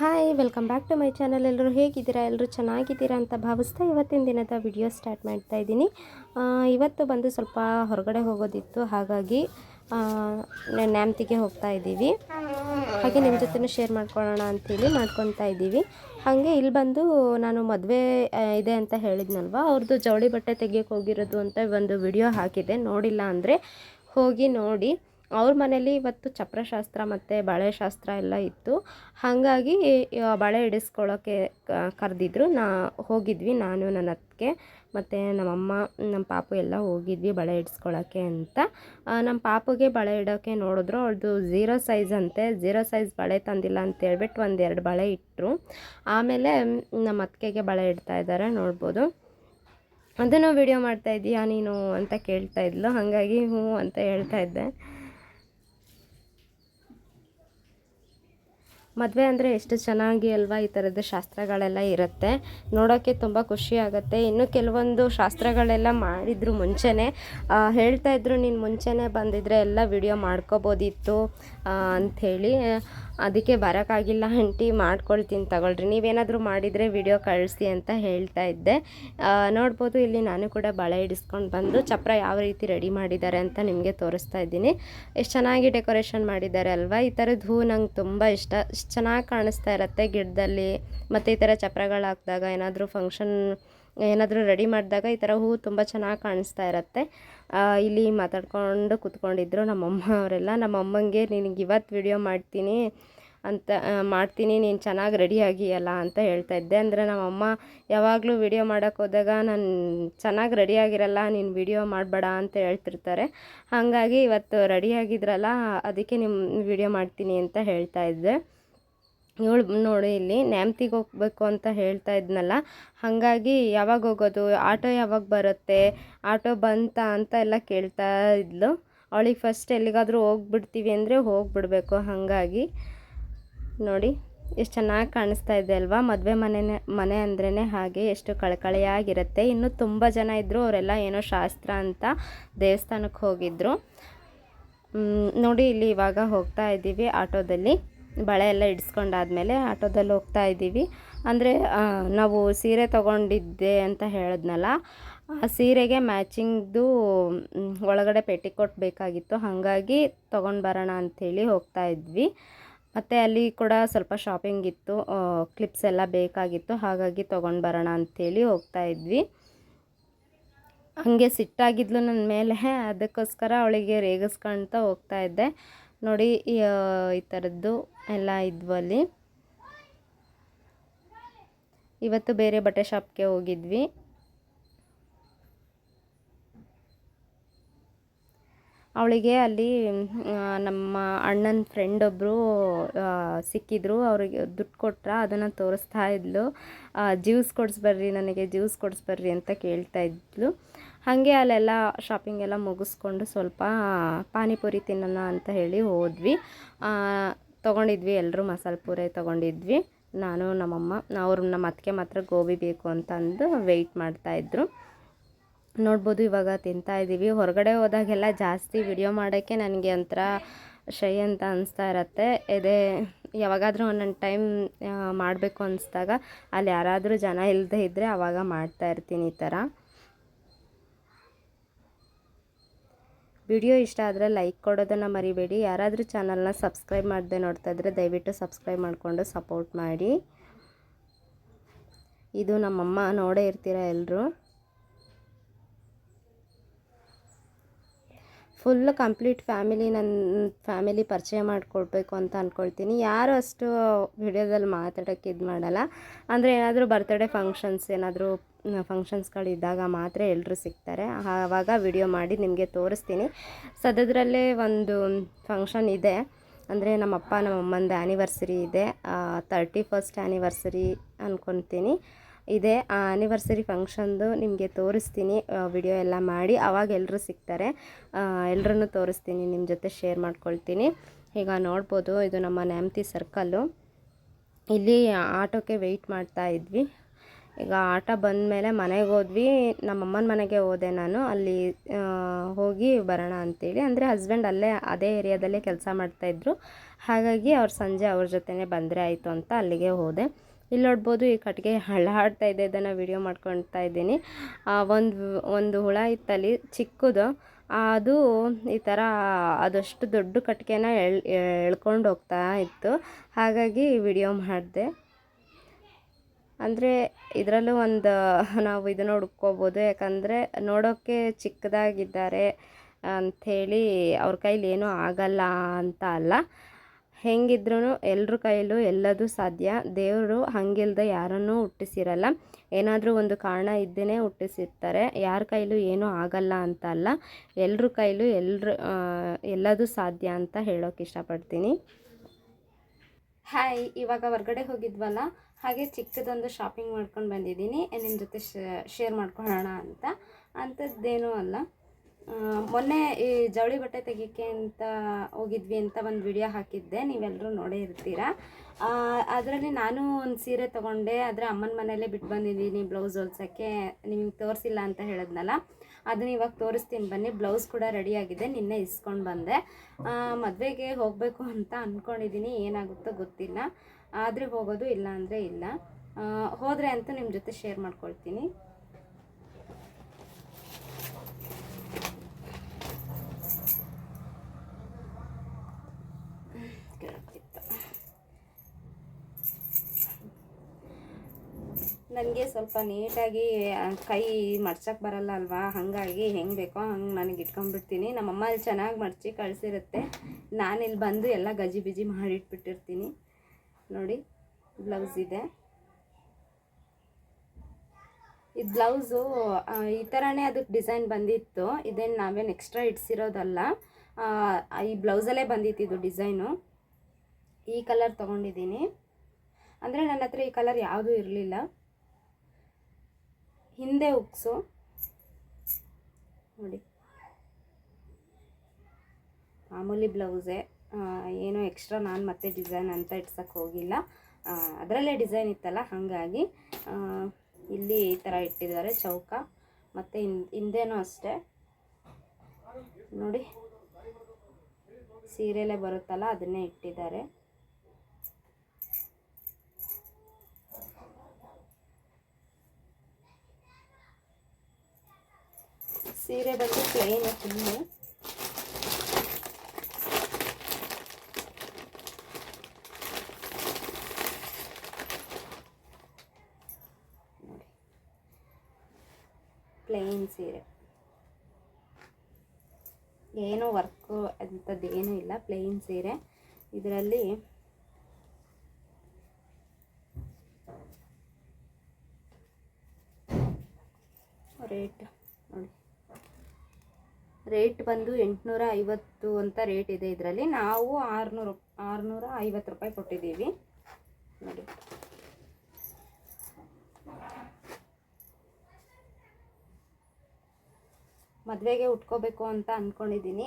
Hi welcome back to my channel ಎಲ್ಲರೂ ಹೇಗಿದ್ದೀರಾ? ಎಲ್ಲರೂ ಚೆನ್ನಾಗಿದ್ದೀರಾ ಅಂತ ಭಾವಿಸ್ತಾ ಇವತ್ತಿನ ದಿನದ ವಿಡಿಯೋ ಸ್ಟಾರ್ಟ್ ಮಾಡ್ತಾ ಇದ್ದೀನಿ. ಇವತ್ತು ಬಂದು ಸ್ವಲ್ಪ ಹೊರಗಡೆ ಹೋಗೋದಿತ್ತು. ಹಾಗಾಗಿ ನ್ಯಾಮ್ತಿಗೆ ಹೋಗ್ತಾ ಇದ್ದೀವಿ. ಹಾಗೆ ನಿಮ್ಮ ಜೊತೆ ಶೇರ್ ಮಾಡ್ಕೊಳ್ಳೋಣ ಅಂತೇಳಿ ಮಾಡ್ಕೊತಾ ಇದ್ದೀವಿ. ಹಾಗೆ ಇಲ್ಲಿ ಬಂದು ನಾನು ಮದುವೆ ಇದೆ ಅಂತ ಹೇಳಿದ್ನಲ್ವ? ಅವ್ರದ್ದು ಜವಳಿ ಬಟ್ಟೆ ತೆಗಿಯೋಕೆ ಹೋಗಿರೋದು ಅಂತ ಒಂದು ವಿಡಿಯೋ ಹಾಕಿದೆ. ನೋಡಿಲ್ಲ ಅಂದರೆ ಹೋಗಿ ನೋಡಿ. ಅವ್ರ ಮನೇಲಿ ಇವತ್ತು ಚಪ್ರಶಾಸ್ತ್ರ ಮತ್ತು ಬಳೆಶಾಸ್ತ್ರ ಎಲ್ಲ ಇತ್ತು. ಹಾಗಾಗಿ ಬಳೆ ಇಡಿಸ್ಕೊಳ್ಳೋಕ್ಕೆ ಕರೆದಿದ್ರು. ನಾ, ಹೋಗಿದ್ವಿ ನಾನು, ನನ್ನ ಅತ್ತಿಗೆ, ಮತ್ತು ನಮ್ಮಮ್ಮ, ನಮ್ಮ ಪಾಪು ಎಲ್ಲ ಹೋಗಿದ್ವಿ ಬಳೆ ಇಡಿಸ್ಕೊಳ್ಳೋಕ್ಕೆ ಅಂತ. ನಮ್ಮ ಪಾಪುಗೆ ಬಳೆ ಇಡೋಕ್ಕೆ ನೋಡಿದ್ರು. ಅವ್ರದ್ದು ಝೀರೋ ಸೈಜ್ ಅಂತೆ. ಝೀರೋ ಸೈಜ್ ಬಳೆ ತಂದಿಲ್ಲ ಅಂತ ಹೇಳ್ಬಿಟ್ಟು ಒಂದೆರಡು ಬಳೆ ಇಟ್ಟರು ಆಮೇಲೆ, ನಮ್ಮ ಅತ್ತಿಗೆಗೆ ಬಳೆ ಇಡ್ತಾ ಇದ್ದಾರೆ, ನೋಡ್ಬೋದು. ಅದನ್ನು ವಿಡಿಯೋ ಮಾಡ್ತಾ ಇದೀಯಾ ನೀನು ಅಂತ ಕೇಳ್ತಾ ಇದ್ಲು. ಹಾಗಾಗಿ ಹ್ಞೂ ಅಂತ ಹೇಳ್ತಾ ಇದ್ದೆ. ಮದುವೆ ಅಂದರೆ ಎಷ್ಟು ಚೆನ್ನಾಗಿ ಅಲ್ವಾ ಈ ಥರದ ಶಾಸ್ತ್ರಗಳೆಲ್ಲ ಇರುತ್ತೆ. ನೋಡೋಕ್ಕೆ ತುಂಬ ಖುಷಿ ಆಗುತ್ತೆ. ಇನ್ನು ಕೆಲವೊಂದು ಶಾಸ್ತ್ರಗಳೆಲ್ಲ ಮಾಡಿದ್ರು ಮುಂಚೆನೇ ಹೇಳ್ತಾ ಇದ್ರು ನೀನು ಮುಂಚೆನೇ ಬಂದಿದ್ರೆ ಎಲ್ಲ ವಿಡಿಯೋ ಮಾಡ್ಕೋಬೋದಿತ್ತು ಅಂಥೇಳಿ. ಅದಕ್ಕೆ ಬರೋಕ್ಕಾಗಿಲ್ಲ ಆಂಟಿ, ಮಾಡ್ಕೊಳ್ತೀನಿ ತಗೊಳ್ರಿ. ನೀವೇನಾದರೂ ಮಾಡಿದರೆ ವಿಡಿಯೋ ಕಳಿಸಿ ಅಂತ ಹೇಳ್ತಾ ಇದ್ದೆ. ನೋಡ್ಬೋದು, ಇಲ್ಲಿ ನಾನು ಕೂಡ ಬಳೆ ಹಿಡಿಸ್ಕೊಂಡು ಬಂದು ಚಪ್ರ ಯಾವ ರೀತಿ ರೆಡಿ ಮಾಡಿದ್ದಾರೆ ಅಂತ ನಿಮಗೆ ತೋರಿಸ್ತಾ ಇದ್ದೀನಿ. ಎಷ್ಟು ಚೆನ್ನಾಗಿ ಡೆಕೋರೇಷನ್ ಮಾಡಿದ್ದಾರೆ ಅಲ್ವಾ? ಈ ಥರದ್ದು ಹೂ ನಂಗೆ ತುಂಬ ಇಷ್ಟ. ಚೆನ್ನಾಗಿ ಕಾಣಿಸ್ತಾ ಇರುತ್ತೆ ಗಿಡದಲ್ಲಿ. ಮತ್ತು ಈ ಥರ ಚಪ್ರಗಳು ಹಾಕಿದಾಗ ಏನಾದರೂ ಫಂಕ್ಷನ್ ಏನಾದರೂ ರೆಡಿ ಮಾಡಿದಾಗ ಈ ಥರ ಹೂವು ತುಂಬ ಚೆನ್ನಾಗಿ ಕಾಣಿಸ್ತಾ ಇರುತ್ತೆ. ಇಲ್ಲಿ ಮಾತಾಡ್ಕೊಂಡು ಕೂತ್ಕೊಂಡಿದ್ರು ನಮ್ಮಮ್ಮ ಅವರೆಲ್ಲ. ನಮ್ಮಮ್ಮಂಗೆ ನಿನಗೆ ಇವತ್ತು ವಿಡಿಯೋ ಮಾಡ್ತೀನಿ ಅಂತ ಮಾಡ್ತೀನಿ, ನೀನು ಚೆನ್ನಾಗಿ ರೆಡಿ ಆಗಿಯಲ್ಲ ಅಂತ ಹೇಳ್ತಾ ಇದ್ದೆ. ಅಂದರೆ ನಮ್ಮಮ್ಮ ಯಾವಾಗಲೂ ವಿಡಿಯೋ ಮಾಡೋಕ್ಕೆ ಹೋದಾಗ, ನಾನು ಚೆನ್ನಾಗಿ ರೆಡಿ ಆಗಿರಲ್ಲ, ನೀನು ವಿಡಿಯೋ ಮಾಡಬೇಡ ಅಂತ ಹೇಳ್ತಿರ್ತಾರೆ. ಹಾಗಾಗಿ ಇವತ್ತು ರೆಡಿ ಆಗಿದ್ರಲ್ಲ, ಅದಕ್ಕೆ ನಿಮ್ಮ ವಿಡಿಯೋ ಮಾಡ್ತೀನಿ ಅಂತ ಹೇಳ್ತಾ ಇದ್ದೆ. ಇವಳು ನೋಡಿ ಇಲ್ಲಿ ನ್ಯಾಮ್ತಿಗೆ ಹೋಗ್ಬೇಕು ಅಂತ ಹೇಳ್ತಾ ಇದ್ನಲ್ಲ, ಹಾಗಾಗಿ ಯಾವಾಗ ಹೋಗೋದು, ಆಟೋ ಯಾವಾಗ ಬರುತ್ತೆ, ಆಟೋ ಬಂತಾ ಅಂತ ಎಲ್ಲ ಕೇಳ್ತಾ ಇದ್ಲು. ಅವಳಿಗೆ ಫಸ್ಟ್ ಎಲ್ಲಿಗಾದರೂ ಹೋಗ್ಬಿಡ್ತೀವಿ ಅಂದರೆ ಹೋಗ್ಬಿಡ್ಬೇಕು, ಹಾಗಾಗಿ. ನೋಡಿ, ಎಷ್ಟು ಚೆನ್ನಾಗಿ ಕಾಣಿಸ್ತಾ ಇದೆ ಅಲ್ವಾ? ಮದುವೆ ಮನೆನೇ, ಮನೆ ಅಂದ್ರೇ ಹಾಗೆ ಎಷ್ಟು ಕಳಕಳಿಯಾಗಿರುತ್ತೆ. ಇನ್ನು ತುಂಬ ಜನ ಇದ್ದರು ಅವರೆಲ್ಲ ಏನೋ ಶಾಸ್ತ್ರ ಅಂತ ದೇವಸ್ಥಾನಕ್ಕೆ ಹೋಗಿದ್ರು. ನೋಡಿ ಇಲ್ಲಿ ಇವಾಗ ಹೋಗ್ತಾ ಇದ್ದೀವಿ ಆಟೋದಲ್ಲಿ. ಬಳೆ ಎಲ್ಲ ಇಡಿಸ್ಕೊಂಡಾದ್ಮೇಲೆ ಆಟೋದಲ್ಲಿ ಹೋಗ್ತಾ ಇದ್ದೀವಿ. ಅಂದರೆ ನಾವು ಸೀರೆ ತೊಗೊಂಡಿದ್ದೆ ಅಂತ ಹೇಳಿದ್ನಲ್ಲ, ಆ ಸೀರೆಗೆ ಮ್ಯಾಚಿಂಗ್ದು ಒಳಗಡೆ ಪೆಟ್ಟಿ ಬೇಕಾಗಿತ್ತು. ಹಾಗಾಗಿ ತೊಗೊಂಡು ಬರೋಣ ಅಂಥೇಳಿ ಹೋಗ್ತಾ ಇದ್ವಿ. ಮತ್ತು ಅಲ್ಲಿ ಕೂಡ ಸ್ವಲ್ಪ ಶಾಪಿಂಗ್ ಇತ್ತು ಕ್ಲಿಪ್ಸ್ ಎಲ್ಲ ಬೇಕಾಗಿತ್ತು. ಹಾಗಾಗಿ ತೊಗೊಂಡು ಬರೋಣ ಅಂಥೇಳಿ ಹೋಗ್ತಾ ಇದ್ವಿ. ಹಾಗೆ ಸಿಟ್ಟಾಗಿದ್ಲು ನನ್ನ ಮೇಲೆ. ಅದಕ್ಕೋಸ್ಕರ ಅವಳಿಗೆ ರೇಗಿಸ್ಕೊಳ್ತಾ ಹೋಗ್ತಾ ಇದ್ದೆ. ನೋಡಿ, ಈ ಥರದ್ದು ಎಲ್ಲ ಇದ್ವು ಅಲ್ಲಿ. ಇವತ್ತು ಬೇರೆ ಬಟ್ಟೆ ಶಾಪ್ಗೆ ಹೋಗಿದ್ವಿ. ಅವಳಿಗೆ ಅಲ್ಲಿ ನಮ್ಮ ಅಣ್ಣನ ಫ್ರೆಂಡ್ ಒಬ್ಬರು ಸಿಕ್ಕಿದ್ರು. ಅವ್ರಿಗೆ ದುಡ್ಡು ಕೊಟ್ರ ಅದನ್ನು ತೋರಿಸ್ತಾ ಇದ್ಲು. ಜ್ಯೂಸ್ ಕೊಡಿಸ್ಬರ್ರಿ ನನಗೆ ಜ್ಯೂಸ್ ಕೊಡಿಸ್ಬರ್ರಿ ಅಂತ ಕೇಳ್ತಾ ಇದ್ಲು. ಹಾಗೆ ಅಲ್ಲೆಲ್ಲ ಶಾಪಿಂಗ್ ಎಲ್ಲ ಮುಗಿಸ್ಕೊಂಡು ಸ್ವಲ್ಪ ಪಾನಿಪುರಿ ತಿನ್ನೋಣ ಅಂತ ಹೇಳಿ ಹೋದ್ವಿ. ತೊಗೊಂಡಿದ್ವಿ ಎಲ್ಲರೂ ಮಸಾಲೆ ಪೂರೆ ತೊಗೊಂಡಿದ್ವಿ. ನಾನು, ನಮ್ಮಮ್ಮ, ಅವರು ನಮ್ಮ ಅತ್ತಿಗೆ ಮಾತ್ರ ಗೋಬಿ ಬೇಕು ಅಂತ ಅಂದು ವೆಯ್ಟ್ ಮಾಡ್ತಾಯಿದ್ರು ನೋಡ್ಬೋದು ಇವಾಗ ತಿಂತಾ ಇದ್ದೀವಿ. ಹೊರಗಡೆ ಹೋದಾಗೆಲ್ಲ ಜಾಸ್ತಿ ವಿಡಿಯೋ ಮಾಡೋಕ್ಕೆ ನನಗೆ ಒಂಥರ ಶೈ ಅಂತ ಅನಿಸ್ತಾ ಇರತ್ತೆ. ಇದೇ ಯಾವಾಗಾದರೂ ಒಂದೊಂದು ಟೈಮ್ ಮಾಡಬೇಕು ಅನಿಸ್ದಾಗ ಅಲ್ಲಿ ಯಾರಾದರೂ ಜನ ಇಲ್ಲದೆ ಇದ್ದರೆ ಆವಾಗ ಮಾಡ್ತಾ ಇರ್ತೀನಿ ಈ ಥರ. ವಿಡಿಯೋ ಇಷ್ಟ ಆದರೆ ಲೈಕ್ ಕೊಡೋದನ್ನು ಮರಿಬೇಡಿ. ಯಾರಾದರೂ ಚಾನಲ್ನ ಸಬ್ಸ್ಕ್ರೈಬ್ ಮಾಡದೆ ನೋಡ್ತಾ ಇದ್ದರೆ ದಯವಿಟ್ಟು ಸಬ್ಸ್ಕ್ರೈಬ್ ಮಾಡಿಕೊಂಡು ಸಪೋರ್ಟ್ ಮಾಡಿ. ಇದು ನಮ್ಮಮ್ಮ ನೋಡೇ ಇರ್ತೀರ ಎಲ್ಲರೂ ಫುಲ್ ಕಂಪ್ಲೀಟ್ ಫ್ಯಾಮಿಲಿ ನನ್ನ ಫ್ಯಾಮಿಲಿ ಪರಿಚಯ ಮಾಡಿಕೊಡ್ಬೇಕು ಅಂತ ಅಂದ್ಕೊಳ್ತೀನಿ ಯಾರು ಅಷ್ಟು ವಿಡಿಯೋದಲ್ಲಿ ಮಾತಾಡೋಕ್ಕೆ ಇದು ಮಾಡಲ್ಲ. ಅಂದರೆ ಏನಾದರೂ ಬರ್ತಡೇ ಫಂಕ್ಷನ್ಸ್ ಏನಾದರೂ ಫಂಕ್ಷನ್ಸ್ಗಳಿದ್ದಾಗ ಮಾತ್ರ ಎಲ್ಲರೂ ಸಿಗ್ತಾರೆ. ಆವಾಗ ವಿಡಿಯೋ ಮಾಡಿ ನಿಮಗೆ ತೋರಿಸ್ತೀನಿ. ಸದ್ಯದರಲ್ಲೇ ಒಂದು ಫಂಕ್ಷನ್ ಇದೆ. ಅಂದರೆ ನಮ್ಮಪ್ಪ, ನಮ್ಮಮ್ಮಂದು ಆ್ಯನಿವರ್ಸರಿ ಇದೆ. ತರ್ಟಿ ಫಸ್ಟ್ ಆ್ಯನಿವರ್ಸರಿ ಅಂದ್ಕೊತೀನಿ ಇದೆ ಆ ಆನಿವರ್ಸರಿ ಫಂಕ್ಷನ್ದು ನಿಮಗೆ ತೋರಿಸ್ತೀನಿ ವಿಡಿಯೋ ಎಲ್ಲ ಮಾಡಿ. ಅವಾಗ ಎಲ್ಲರೂ ಸಿಗ್ತಾರೆ. ಎಲ್ಲರನ್ನೂ ತೋರಿಸ್ತೀನಿ ನಿಮ್ಮ ಜೊತೆ ಶೇರ್ ಮಾಡ್ಕೊಳ್ತೀನಿ. ಈಗ ನೋಡ್ಬೋದು, ಇದು ನಮ್ಮ ನ್ಯಾಮತಿ ಸರ್ಕಲ್ಲು ಇಲ್ಲಿ ಆಟೋಕ್ಕೆ ವೆಯ್ಟ್ ಮಾಡ್ತಾ ಇದ್ವಿ. ಈಗ ಆಟ ಬಂದಮೇಲೆ ಮನೆಗೆ ಹೋದ್ವಿ. ನಮ್ಮಮ್ಮನ ಮನೆಗೆ ಹೋದೆ ನಾನು. ಅಲ್ಲಿ ಹೋಗಿ ಬರೋಣ ಅಂತೇಳಿ. ಅಂದರೆ ಹಸ್ಬೆಂಡ್ ಅಲ್ಲೇ, ಅದೇ ಏರಿಯಾದಲ್ಲೇ ಕೆಲಸ ಮಾಡ್ತಾಯಿದ್ರು ಹಾಗಾಗಿ ಅವ್ರು ಸಂಜೆ ಅವ್ರ ಜೊತೆನೇ ಬಂದರೆ ಆಯಿತು ಅಂತ ಅಲ್ಲಿಗೆ ಹೋದೆ. ಇಲ್ಲಿ ನೋಡ್ಬೋದು ಈ ಕಟ್ಟಿಗೆ ಹಳ್ಳಾಡ್ತಾ ಇದೆ ಇದನ್ನು ವಿಡಿಯೋ ಮಾಡ್ಕೊಳ್ತಾ ಇದ್ದೀನಿ. ಒಂದು ಒಂದು ಹುಳ ಇತ್ತಲ್ಲಿ ಚಿಕ್ಕದು. ಅದು ಈ ಥರ ಅದಷ್ಟು ದೊಡ್ಡ ಕಟ್ಟಿಗೆನ ಎಳ್, ಎಳ್ಕೊಂಡು ಹೋಗ್ತಾ ಇತ್ತು. ಹಾಗಾಗಿ ವಿಡಿಯೋ ಮಾಡಿದೆ. ಅಂದರೆ ಇದರಲ್ಲೂ ಒಂದು ನಾವು ಇದನ್ನು ಹುಡ್ಕೋಬೋದು. ಯಾಕಂದರೆ ನೋಡೋಕ್ಕೆ ಚಿಕ್ಕದಾಗಿದ್ದಾರೆ ಅಂಥೇಳಿ ಅವ್ರ ಕೈಲಿ ಏನೂ ಆಗಲ್ಲ ಅಂತ ಅಲ್ಲ. ಹೆಂಗಿದ್ರೂ ಎಲ್ಲರ ಕೈಯಲ್ಲೂ ಎಲ್ಲದೂ ಸಾಧ್ಯ. ದೇವರು ಹಂಗಿಲ್ದೆ ಯಾರನ್ನೂ ಹುಟ್ಟಿಸಿರಲ್ಲ. ಏನಾದರೂ ಒಂದು ಕಾರಣ ಇದ್ದೇ ಹುಟ್ಟಿಸಿರ್ತಾರೆ. ಯಾರ ಕೈಲೂ ಏನೂ ಆಗಲ್ಲ ಅಂತ ಅಲ್ಲ. ಎಲ್ಲರ ಕೈಲೂ ಎಲ್ಲರ ಎಲ್ಲದೂ ಸಾಧ್ಯ ಅಂತ ಹೇಳೋಕೆ ಇಷ್ಟಪಡ್ತೀನಿ. ಹಾಯ್, ಇವಾಗ ಹೊರಗಡೆ ಹೋಗಿದ್ವಲ್ಲ? ಹಾಗೆ ಚಿಕ್ಕದೊಂದು ಶಾಪಿಂಗ್ ಮಾಡ್ಕೊಂಡು ಬಂದಿದ್ದೀನಿ. ನಿಮ್ಮ ಜೊತೆ ಶೇರ್ ಮಾಡ್ಕೊಳ್ಳೋಣ ಅಂತ. ಅಂಥದ್ದೇನೂ ಅಲ್ಲ. ಮೊನ್ನೆ ಈ ಜವಳಿ ಬಟ್ಟೆ ತೆಗಿಯೋಕ್ಕೆ ಅಂತ ಹೋಗಿದ್ವಿ ಅಂತ ಒಂದು ವಿಡಿಯೋ ಹಾಕಿದ್ದೆ ನೀವೆಲ್ಲರೂ ನೋಡೇ ಇರ್ತೀರ? ಅದರಲ್ಲಿ ನಾನು ಒಂದು ಸೀರೆ ತೊಗೊಂಡೆ ಆದರೆ ಅಮ್ಮನ ಮನೆಯಲ್ಲೇ ಬಿಟ್ಟು ಬಂದಿದ್ದೀನಿ ಬ್ಲೌಸ್ ಹೊಲ್ಸೋಕ್ಕೆ ನಿಮಗೆ ತೋರಿಸಿಲ್ಲ ಅಂತ ಹೇಳಿದ್ನಲ್ಲ, ಅದನ್ನ ಇವಾಗ ತೋರಿಸ್ತೀನಿ ಬನ್ನಿ ಬ್ಲೌಸ್ ಕೂಡ ರೆಡಿಯಾಗಿದೆ ನಿನ್ನೆ ಇಸ್ಕೊಂಡು ಬಂದೆ. ಮದುವೆಗೆ ಹೋಗಬೇಕು ಅಂತ ಅಂದ್ಕೊಂಡಿದ್ದೀನಿ ಏನಾಗುತ್ತೋ ಗೊತ್ತಿಲ್ಲ, ಆದರೆ ಹೋಗೋದು ಇಲ್ಲ ಅಂದರೆ ಇಲ್ಲ. ಹೋದರೆ ಅಂತೂ ನಿಮ್ಮ ಜೊತೆ ಶೇರ್ ಮಾಡ್ಕೊಳ್ತೀನಿ. ನನಗೆ ಸ್ವಲ್ಪ ನೀಟಾಗಿ ಕೈ ಮಡ್ಚಕ್ಕೆ ಬರಲ್ಲ ಅಲ್ವಾ? ಹಾಗಾಗಿ ಹೆಂಗೆ ಬೇಕೋ ಹಂಗೆ ನನಗೆ ಇಟ್ಕೊಂಡ್ಬಿಡ್ತೀನಿ. ನಮ್ಮಮ್ಮ ಅಲ್ಲಿ ಚೆನ್ನಾಗಿ ಮಡ್ಚಿ ಕಳಿಸಿರುತ್ತೆ. ಇಲ್ಲಿ ಬಂದು ಎಲ್ಲ ಗಜಿ ಬಿಜಿ ಮಾಡಿಟ್ಬಿಟ್ಟಿರ್ತೀನಿ ನೋಡಿ, ಬ್ಲೌಸ್ ಇದೆ. ಇದು ಬ್ಲೌಸು ಈ ಥರನೇ ಅದಕ್ಕೆ ಡಿಸೈನ್ ಬಂದಿತ್ತು. ಇದೇನು ನಾವೇನು ಎಕ್ಸ್ಟ್ರಾ ಇಡ್ಸಿರೋದಲ್ಲ. ಈ ಬ್ಲೌಸಲ್ಲೇ ಬಂದಿತ್ತು ಇದು ಡಿಸೈನು. ಈ ಕಲರ್ ತೊಗೊಂಡಿದ್ದೀನಿ. ಅಂದರೆ ನನ್ನ ಹತ್ರ ಈ ಕಲರ್ ಯಾವುದೂ ಇರಲಿಲ್ಲ. ಹಿಂದೆ ಉಕ್ಸು. ನೋಡಿ. ಮಾಮೂಲಿ ಬ್ಲೌಸೇ. ಏನೋ ಎಕ್ಸ್ಟ್ರಾ ನಾನು ಮತ್ತೆ ಡಿಸೈನ್ ಅಂತ ಇಟ್ಸಕ್ಕೆ ಹೋಗಿಲ್ಲ. ಅದರಲ್ಲೇ ಡಿಸೈನ್ ಇತ್ತಲ್ಲ, ಹಾಗಾಗಿ ಇಲ್ಲಿ ಈ ಥರ ಇಟ್ಟಿದ್ದಾರೆ ಚೌಕ. ಮತ್ತು ಹಿಂದೆನೂ ಅಷ್ಟೇ. ನೋಡಿ. ಸೀರೆಲೇ ಬರುತ್ತಲ್ಲ, ಅದನ್ನೇ ಇಟ್ಟಿದ್ದಾರೆ. ಸೀರೆ ಬಗ್ಗೆ ಪ್ಲೇನ್ ಫುಲ್ಲು ಪ್ಲೇನ್ ಸೀರೆ. ಏನು ವರ್ಕು ಅಂಥದ್ದು ಏನೂ ಇಲ್ಲ ಪ್ಲೇನ್ ಸೀರೆ. ಇದರಲ್ಲಿ ರೇಟ್ ರೇಟ್ ಬಂದು ಎಂಟುನೂರ ಐವತ್ತು ಅಂತ ರೇಟ್ ಇದೆ ಇದರಲ್ಲಿ. ನಾವು ಆರುನೂರು ಆರುನೂರ ಐವತ್ತು ರೂಪಾಯಿ ಕೊಟ್ಟಿದ್ದೀವಿ. ನೋಡಿ. ಮದುವೆಗೆ ಉಟ್ಕೋಬೇಕು ಅಂತ ಅಂದ್ಕೊಂಡಿದ್ದೀನಿ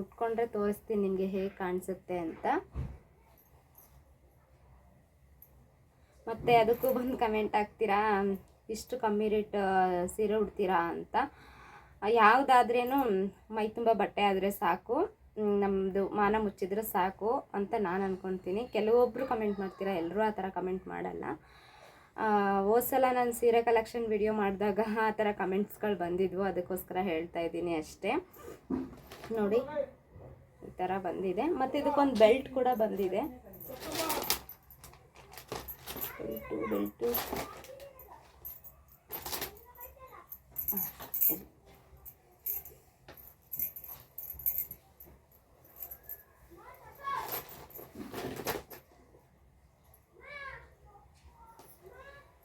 ಉಟ್ಕೊಂಡ್ರೆ ತೋರಿಸ್ತೀನಿ ನಿಮಗೆ ಹೇಗೆ ಕಾಣಿಸುತ್ತೆ ಅಂತ. ಮತ್ತು ಅದಕ್ಕೂ ಬಂದು ಕಮೆಂಟ್ ಹಾಕ್ತೀರಾ? ಇಷ್ಟು ಕಮ್ಮಿ ರೇಟ್ ಸೀರೆ ಉಡ್ತೀರಾ ಅಂತ. ಯಾವುದಾದ್ರೇನು ಮೈ ತುಂಬ ಬಟ್ಟೆ ಆದರೆ ಸಾಕು ನಮ್ಮದು ಮಾನ ಮುಚ್ಚಿದ್ರೆ ಸಾಕು ಅಂತ ನಾನು ಅಂದ್ಕೊತೀನಿ ಕೆಲವೊಬ್ಬರು ಕಮೆಂಟ್ ಮಾಡ್ತೀರಾ ಎಲ್ಲರೂ ಆ ಥರ ಕಮೆಂಟ್ ಮಾಡಲ್ಲ. ಸಲ ನಾನು ಸೀರೆ ಕಲೆಕ್ಷನ್ ವಿಡಿಯೋ ಮಾಡಿದಾಗ ಆ ಥರ ಕಮೆಂಟ್ಸ್ಗಳು ಬಂದಿದ್ವು, ಅದಕ್ಕೋಸ್ಕರ ಹೇಳ್ತಾ ಇದ್ದೀನಿ ಅಷ್ಟೇ. ನೋಡಿ, ಈ ಥರ ಬಂದಿದೆ. ಮತ್ತು ಇದಕ್ಕೊಂದು ಬೆಲ್ಟ್ ಕೂಡ ಬಂದಿದೆ. ಬೆಲ್ಟು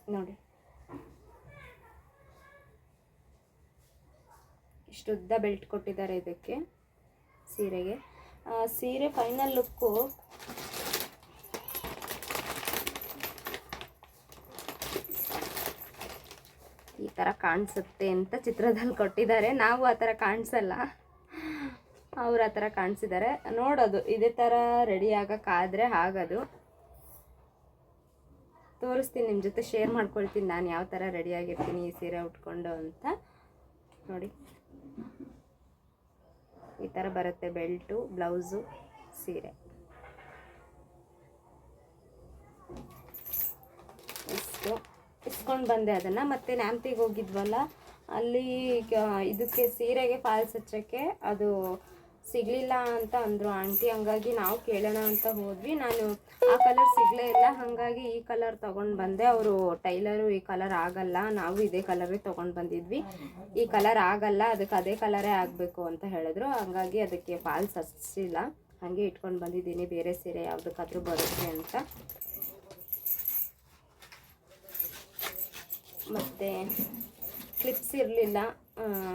ನೋಡಿ. ಇಷ್ಟು ಉದ್ದ ಬೆಲ್ಟ್ ಕೊಟ್ಟಿದ್ದಾರೆ ಇದಕ್ಕೆ ಸೀರೆಗೆ. ಸೀರೆ ಫೈನಲ್ ಲುಕ್ಕು ಈ ಥರ ಕಾಣಿಸುತ್ತೆ ಅಂತ ಚಿತ್ರದಲ್ಲಿ ಕೊಟ್ಟಿದ್ದಾರೆ. ನಾವು ಆ ಥರ ಕಾಣಿಸಲ್ಲ. ಅವ್ರು ಆ ಥರ ಕಾಣಿಸಿದ್ದಾರೆ. ನೋಡೋದು, ಇದೇ ಥರ ರೆಡಿ ಆಗೋಕ್ಕಾದರೆ ಆಗೋದು. ತೋರಿಸ್ತೀನಿ ನಿಮ್ಮ ಜೊತೆ ಶೇರ್ ಮಾಡ್ಕೊಳ್ತೀನಿ. ನಾನು ಯಾವ ಥರ ರೆಡಿಯಾಗಿರ್ತೀನಿ ಈ ಸೀರೆ ಉಟ್ಕೊಂಡು ಅಂತ. ನೋಡಿ. ಈ ಥರ ಬರುತ್ತೆ ಬೆಲ್ಟು, ಬ್ಲೌಸು, ಸೀರೆ. ಇಷ್ಟು ಇಸ್ಕೊಂಡು ಬಂದೆ ಅದನ್ನು. ಮತ್ತು ನ್ಯಾಮ್ತಿಗೆ ಹೋಗಿದ್ವಲ್ಲ, ಅಲ್ಲಿ ಇದಕ್ಕೆ ಸೀರೆಗೆ ಫಾಲ್ಸ್ ಹಚ್ಚೋಕ್ಕೆ ಅದು ಸಿಗಲಿಲ್ಲ ಅಂತ ಅಂದರು. ಆಂಟಿ, ಹಂಗಾಗಿ ನಾವು ಕೇಳೋಣ ಅಂತ ಹೋದ್ವಿ. ನಾನು ಆ ಕಲರ್ ಸಿಗಲೇ ಇಲ್ಲ. ಹಾಗಾಗಿ ಈ ಕಲರ್ ತೊಗೊಂಡು ಬಂದೆ. ಅವರು ಟೈಲರು ಈ ಕಲರ್ ಆಗಲ್ಲ. ನಾವು ಇದೇ ಕಲರೇ ತೊಗೊಂಡು ಬಂದಿದ್ವಿ. ಈ ಕಲರ್ ಆಗಲ್ಲ. ಅದಕ್ಕೆ ಅದೇ ಕಲರೇ ಆಗಬೇಕು ಅಂತ ಹೇಳಿದ್ರು. ಹಂಗಾಗಿ ಅದಕ್ಕೆ ಫಾಲ್ಸ್ ಹಚ್ಚಿಲ್ಲ ಹಾಗೆ ಇಟ್ಕೊಂಡು ಬಂದಿದ್ದೀನಿ. ಬೇರೆ ಸೀರೆ ಯಾವುದಕ್ಕಾದ್ರೂ ಬರುತ್ತೆ ಅಂತ. ಮತ್ತು ಕ್ಲಿಪ್ಸ್ ಇರಲಿಲ್ಲ.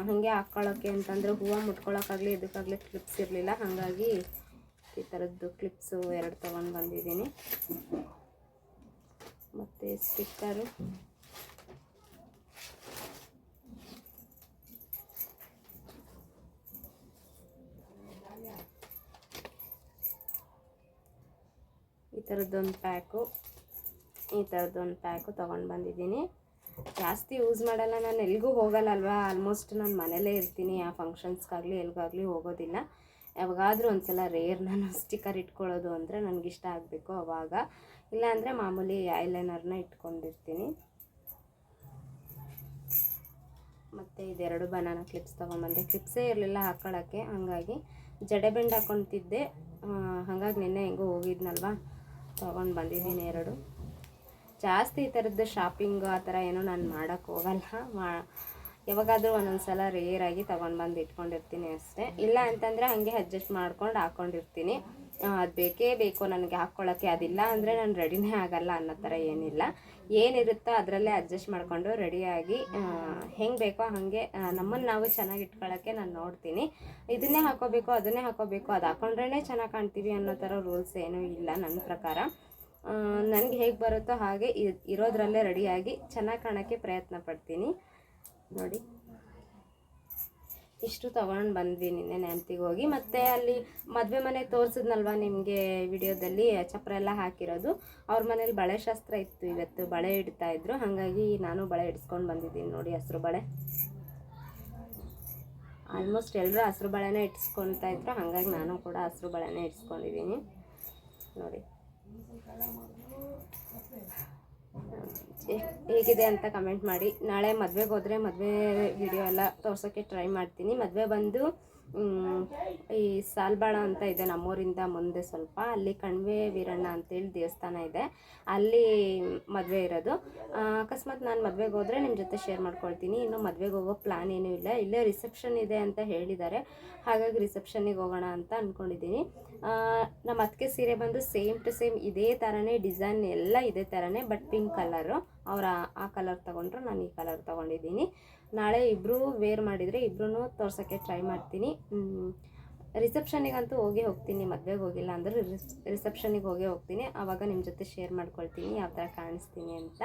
ಹಾಗೆ ಹಾಕ್ಕೊಳ್ಳೋಕ್ಕೆ ಅಂತಂದರೆ ಹೂವು ಮುಟ್ಕೊಳ್ಳೋಕ್ಕಾಗಲಿ ಇದಕ್ಕಾಗಲಿ ಕ್ಲಿಪ್ಸ್ ಇರಲಿಲ್ಲ. ಹಾಗಾಗಿ ಈ ಥರದ್ದು ಕ್ಲಿಪ್ಸು ಎರಡು ತೊಗೊಂಡು ಬಂದಿದ್ದೀನಿ. ಮತ್ತು ಸ್ಟಿಕ್ಕರು ಈ ಥರದ್ದೊಂದು ಪ್ಯಾಕು, ಈ ಥರದ್ದೊಂದು ಪ್ಯಾಕು ತೊಗೊಂಡು ಬಂದಿದ್ದೀನಿ. ಜಾಸ್ತಿ ಯೂಸ್ ಮಾಡಲ್ಲ, ನಾನು ಎಲ್ಗೂ ಹೋಗಲ್ಲ ಅಲ್ವಾ ಆಲ್ಮೋಸ್ಟ್ ನಾನು ಮನೇಲೇ ಇರ್ತೀನಿ, ಆ ಫಂಕ್ಷನ್ಸ್ಗಾಗಲಿ ಎಲ್ಗಾಗಲಿ ಹೋಗೋದಿಲ್ಲ. ಯಾವಾಗಾದರೂ ಒಂದ್ಸಲ ರೇರ್ ನಾನು ಸ್ಟಿಕ್ಕರ್ ಇಟ್ಕೊಳ್ಳೋದು ಅಂದರೆ ನನಗಿಷ್ಟ ಆಗಬೇಕು ಅವಾಗ. ಇಲ್ಲಾಂದರೆ ಮಾಮೂಲಿ ಐಲೈನರ್ನ ಇಟ್ಕೊಂಡಿರ್ತೀನಿ. ಮತ್ತು ಇದೆರಡು ಬನಾನ ಕ್ಲಿಪ್ಸ್ ತೊಗೊಂಬಂದೆ. ಕ್ಲಿಪ್ಸೇ ಇರಲಿಲ್ಲ ಹಾಕೊಳ್ಳೋಕ್ಕೆ ಹಾಗಾಗಿ ಜಡೆ ಬೆಂಡ್ ಹಾಕೊತಿದ್ದೆ ಹಾಗಾಗಿ ನಿನ್ನೆ ಹೆಂಗೋ ಹೋಗಿದ್ನಲ್ವಾ? ತೊಗೊಂಡು ಬಂದಿದ್ದೀನಿ ಎರಡು. ಜಾಸ್ತಿ ಈ ಥರದ್ದು ಶಾಪಿಂಗ್ ಆ ಥರ ಏನೋ ನಾನು ಮಾಡೋಕ್ಕೆ ಹೋಗಲ್ಲ. ಮಾ ಯಾವಾಗಾದರೂ ಒಂದೊಂದು ಸಲ ರೇರಾಗಿ ತೊಗೊಂಡು ಬಂದು ಇಟ್ಕೊಂಡಿರ್ತೀನಿ ಅಷ್ಟೇ. ಇಲ್ಲ ಅಂತಂದರೆ ಹಾಗೆ ಅಡ್ಜಸ್ಟ್ ಮಾಡ್ಕೊಂಡು ಹಾಕ್ಕೊಂಡಿರ್ತೀನಿ ಅದು ಬೇಕೇ ಬೇಕು ನನಗೆ ಹಾಕ್ಕೊಳ್ಳೋಕ್ಕೆ. ಅದಿಲ್ಲ ಅಂದರೆ ನಾನು ರೆಡಿನೇ ಆಗಲ್ಲ ಅನ್ನೋ ಥರ ಏನಿಲ್ಲ. ಏನಿರುತ್ತೋ ಅದರಲ್ಲೇ ಅಡ್ಜಸ್ಟ್ ಮಾಡಿಕೊಂಡು ರೆಡಿಯಾಗಿ ಹೆಂಗೆ ಬೇಕೋ ಹಾಗೆ ನಮ್ಮನ್ನು ನಾವು ಚೆನ್ನಾಗಿ ಇಟ್ಕೊಳ್ಳೋಕ್ಕೆ ನಾನು ನೋಡ್ತೀನಿ. ಇದನ್ನೇ ಹಾಕೋಬೇಕು, ಅದನ್ನೇ ಹಾಕೋಬೇಕು. ಅದು ಹಾಕೊಂಡ್ರೇ ಚೆನ್ನಾಗಿ ಕಾಣ್ತೀವಿ ಅನ್ನೋ ಥರ ರೂಲ್ಸ್ ಏನೂ ಇಲ್ಲ ನನ್ನ ಪ್ರಕಾರ. ನನಗೆ ಹೇಗೆ ಬರುತ್ತೋ ಹಾಗೆ ಇರೋದ್ರಲ್ಲೇ ರೆಡಿಯಾಗಿ ಚೆನ್ನಾಗಿ ಕಾಣೋಕ್ಕೆ ಪ್ರಯತ್ನ ಪಡ್ತೀನಿ. ನೋಡಿ. ಇಷ್ಟು ತೊಗೊಂಡು ಬಂದ್ವಿ ನಿನ್ನೆ ನೆನಪಿಗೆ ಹೋಗಿ. ಮತ್ತು ಅಲ್ಲಿ ಮದುವೆ ಮನೆ ತೋರಿಸಿದ್ನಲ್ವ ನಿಮಗೆ ವಿಡಿಯೋದಲ್ಲಿ? ಚಪ್ರ ಎಲ್ಲ ಹಾಕಿರೋದು. ಅವ್ರ ಮನೇಲಿ ಬಳೆ ಶಾಸ್ತ್ರ ಇತ್ತು ಇವತ್ತು. ಬಳೆ ಇಡ್ತಾ ಇದ್ರು. ಹಾಗಾಗಿ ನಾನು ಬಳೆ ಇಡ್ಸ್ಕೊಂಡು ಬಂದಿದ್ದೀನಿ ನೋಡಿ ಹಸಿರು ಬಳೆ. ಆಲ್ಮೋಸ್ಟ್ ಎಲ್ಲರೂ ಹಸಿರು ಬಳೆನೇ ಇಟ್ಸ್ಕೊತಾ ಇದ್ರು. ಹಾಗಾಗಿ ನಾನು ಕೂಡ ಹಸಿರು ಬಳೆನೇ ಇಟ್ಸ್ಕೊಂಡಿದ್ದೀನಿ. ನೋಡಿ. ಹೇಗಿದೆ ಅಂತ ಕಮೆಂಟ್ ಮಾಡಿ. ನಾಳೆ ಮದುವೆಗೆ ಹೋದರೆ ಮದುವೆ ವಿಡಿಯೋ ಎಲ್ಲ ತೋರ್ಸೋಕ್ಕೆ ಟ್ರೈ ಮಾಡ್ತೀನಿ. ಮದುವೆ ಬಂದು ಈ ಸಾಲ್ಬಾಳ ಅಂತ ಇದೆ ನಮ್ಮೂರಿಂದ ಮುಂದೆ ಸ್ವಲ್ಪ. ಅಲ್ಲಿ ಕಣ್ವೆ ವೀರಣ್ಣ ಅಂತೇಳಿ ದೇವಸ್ಥಾನ ಇದೆ. ಅಲ್ಲಿ ಮದುವೆ ಇರೋದು. ಅಕಸ್ಮಾತ್ ನಾನು ಮದುವೆಗೆ ಹೋದರೆ ನಿಮ್ಮ ಜೊತೆ ಶೇರ್ ಮಾಡ್ಕೊಳ್ತೀನಿ. ಇನ್ನು ಮದುವೆಗೆ ಹೋಗೋ ಪ್ಲ್ಯಾನ್ ಏನೂ ಇಲ್ಲ. ಇಲ್ಲೇ ರಿಸೆಪ್ಷನ್ ಇದೆ ಅಂತ ಹೇಳಿದ್ದಾರೆ. ಹಾಗಾಗಿ ರಿಸೆಪ್ಷನ್ನಿಗೆ ಹೋಗೋಣ ಅಂತ ಅಂದ್ಕೊಂಡಿದ್ದೀನಿ ನಮ್ಮ ಅತ್ತಿಗೆ ಸೀರೆ ಬಂದು ಸೇಮ್ ಟು ಸೇಮ್ ಇದೇ ಥರನೇ ಡಿಸೈನ್ ಎಲ್ಲ ಇದೇ ಥರನೇ ಬಟ್ ಪಿಂಕ್ ಕಲರು ಅವ್ರು ಆ ಕಲರ್ ತೊಗೊಂಡ್ರು, ನಾನು ಈ ಕಲರ್ ತೊಗೊಂಡಿದ್ದೀನಿ. ನಾಳೆ ಇಬ್ಬರೂ ವೇರ್ ಮಾಡಿದರೆ ಇಬ್ಬರೂ ತೋರ್ಸೋಕ್ಕೆ ಟ್ರೈ ಮಾಡ್ತೀನಿ. ರಿಸೆಪ್ಷನಿಗಂತೂ ಹೋಗಿ ಹೋಗ್ತೀನಿ, ಮದುವೆಗೆ ಹೋಗಿಲ್ಲ ಅಂದರೆ ರಿಸೆಪ್ಷನಿಗೆ ಹೋಗೇ ಹೋಗ್ತೀನಿ. ಆವಾಗ ನಿಮ್ಮ ಜೊತೆ ಶೇರ್ ಮಾಡ್ಕೊಳ್ತೀನಿ, ಯಾವ ಥರ ಕಾಣಿಸ್ತೀನಿ ಅಂತ.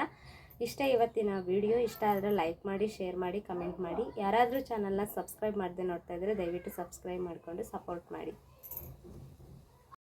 ಇಷ್ಟೇ ಇವತ್ತಿನ ವಿಡಿಯೋ, ಇಷ್ಟ ಆದರೆ ಲೈಕ್ ಮಾಡಿ, ಶೇರ್ ಮಾಡಿ, ಕಮೆಂಟ್ ಮಾಡಿ. ಯಾರಾದರೂ ಚಾನಲ್ನ ಸಬ್ಸ್ಕ್ರೈಬ್ ಮಾಡದೆ ನೋಡ್ತಾ ಇದ್ದರೆ ದಯವಿಟ್ಟು ಸಬ್ಸ್ಕ್ರೈಬ್ ಮಾಡಿಕೊಂಡು ಸಪೋರ್ಟ್ ಮಾಡಿ.